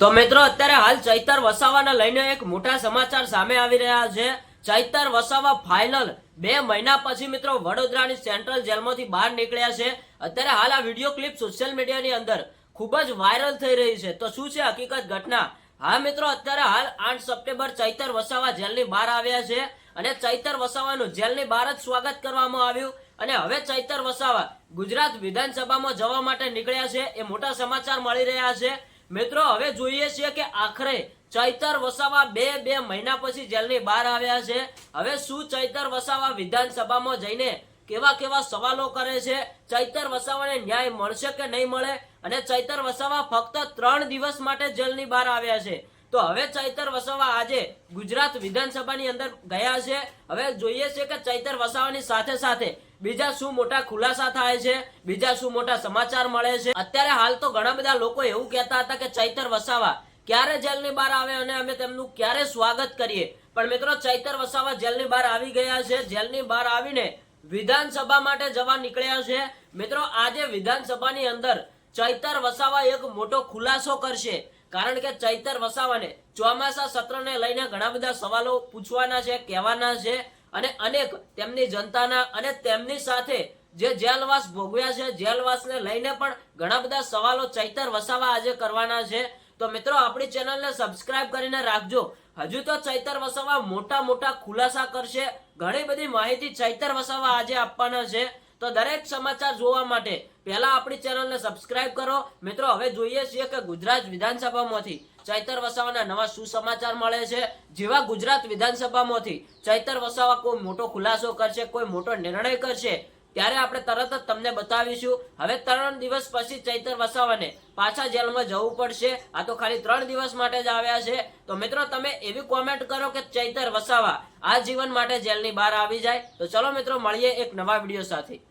તો મિત્રો, અત્યારે હાલ ચૈતર વસાવાને લઈને એક મોટા સમાચાર સામે આવી રહ્યા છે. ચૈતર વસાવા ફાઇનલ બે મહિના પછી મિત્રો વડોદરાની સેન્ટ્રલ જેલમાંથી બહાર નીકળ્યા છે. અત્યારે હાલ આ વીડિયો ક્લિપ સોશિયલ મીડિયાની અંદર ખૂબ જ વાયરલ થઈ રહી છે. તો શું છે હકીકત ઘટના? હા મિત્રો, અત્યારે હાલ આઠ સપ્ટેમ્બર ચૈતર વસાવા જેલની બહાર આવ્યા છે અને ચૈતર વસાવાનું જેલની બહાર જ સ્વાગત કરવામાં આવ્યું અને હવે ચૈતર વસાવા ગુજરાત વિધાનસભામાં જવા માટે નીકળ્યા છે. એ મોટા સમાચાર મળી રહ્યા છે. મિત્રો, હવે જોઈએ છીએ કે આખરે ચૈતર વસાવા બે બે મહિના પછી જેલની બહાર આવ્યા છે. હવે શું ચૈતર વસાવા વિધાનસભામાં જઈને કેવા કેવા સવાલો કરે છે? ચૈતર વસાવાને ન્યાય મળશે કે નહીં મળે? અને ચૈતર વસાવા ફક્ત ત્રણ દિવસ માટે જેલની બહાર આવ્યા છે. તો હવે ચૈતર વસાવા આજે ગુજરાત વિધાનસભાની અંદર ગયા છે. હવે જોઈએ છે કે ચૈતર વસાવાની સાથે સાથે બીજા શું મોટા ખુલાસા થાય છે, બીજા શું મોટા સમાચાર મળે છે. અત્યારે હાલ તો ઘણા બધા લોકો એવું કહેતા હતા કે ચૈતર વસાવા ક્યારે જેલની બહાર આવે અને અમે તેમનું ક્યારે સ્વાગત કરીએ. પણ મિત્રો, ચૈતર વસાવા જેલની બહાર આવી ગયા છે. જેલની બહાર આવીને વિધાનસભા માટે જવા નીકળ્યા છે. મિત્રો, આજે વિધાનસભાની અંદર ચૈતર વસાવા એક મોટો ખુલાસો કરશે. કારણ કે ચૈતર વસાવાને ચોમાસા સત્રને લઈને ઘણા બધા સવાલો પૂછવાના છે, કહેવાના છે અને અનેક તેમની જનતાના અને તેમની સાથે જે જેલવાસ ભોગવ્યા છે, જેલવાસને લઈને પણ ઘણા બધા સવાલો ચૈતર વસાવા આજે કરવાના છે. તો મિત્રો, આપણી ચેનલને સબસ્ક્રાઇબ કરીને રાખજો. હજુ તો ચૈતર વસાવા મોટા મોટા ખુલાસા કરશે. ઘણી બધી માહિતી ચૈતર વસાવા આજે આપવાના છે. તો દરેક સમાચાર જોવા માટે પહેલા આપણી ચેનલને સબસ્ક્રાઇબ કરો. મિત્રો, હવે જોઈએ છીએ કે ગુજરાત વિધાનસભામાંથી ચૈતર વસાવાના નવા શું સમાચાર મળે છે? જેવા ગુજરાત વિધાનસભામાંથી ચૈતર વસાવા કોઈ મોટો ખુલાસો કરશે, કોઈ મોટો નિર્ણય કરશે, ત્યારે આપણે તરત જ તમને બતાવીશું. હવે ત્રણ દિવસ પછી ચૈતર વસાવાને પાછા જેલમાં જવું પડશે. આ તો ખાલી ત્રણ દિવસ માટે જ આવ્યા છે. તો મિત્રો, તમે એવી કોમેન્ટ કરો કે ચૈતર વસાવા આ જીવન માટે જેલની બહાર આવી જાય. તો ચલો મિત્રો, મળીએ એક નવા વીડિયો સાથે.